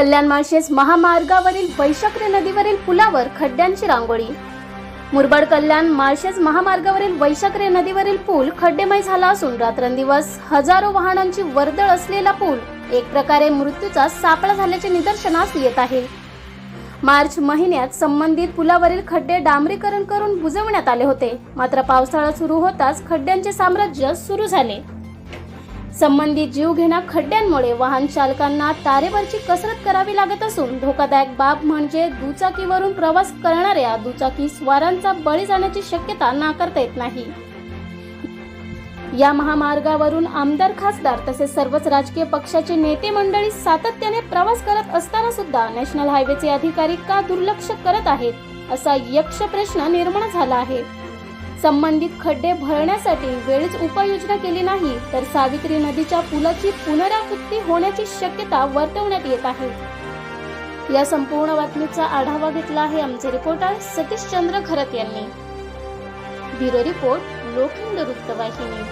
कल्याण माळशेज महामार्गावरील वैशक्र नदीवरील पुलावर खड्ड्यांची रांगोळी. मुरबाड कल्याण माळशेज महामार्गावरील वैशक्रे नदीवरील पूल खड्डेमय झाला असून रात्रंदिवस हजारो वाहनांची वर्दळ असलेला पूल एक प्रकारे मृत्यूचा सापळा झाल्याचे निदर्शनास येत आहे. मार्च महिन्यात संबंधित पुलावरील खड्डे डांबरीकरण करून बुजवण्यात आले होते. मात्र पावसाळा सुरू होताच खड्ड्यांचे साम्राज्य सुरू झाले. संबंधित जीवघेण्या खड्ड्यांमुळे वाहन चालकांना तारेवरची कसरत करावी लागत असून धोकादायक बाब म्हणजे दुचाकीवरून प्रवास करणाऱ्या दुचाकी स्वारांचा बळी जाण्याची शक्यता नाकारता येत नाही. या महामार्गावरून आमदार खासदार तसेच सर्वच राजकीय पक्षाचे नेते मंडळी सातत्याने प्रवास करत असताना सुद्धा नॅशनल हायवेचे अधिकारी का दुर्लक्ष करत आहेत असा यक्ष प्रश्न निर्माण झाला आहे. संबंधित खड्डे भरण्यासाठी वेळीच उपाययोजना केली नाही तर सावित्री नदीच्या पुलाची पुनरावृत्ती होण्याची शक्यता वर्तवण्यात येत आहे. या संपूर्ण बातमीचा आढावा घेतला आहे आमचे रिपोर्टर सतीश चंद्र खरत यांनी. ब्युरो रिपोर्ट लोखंड वृत्तवाहिनी.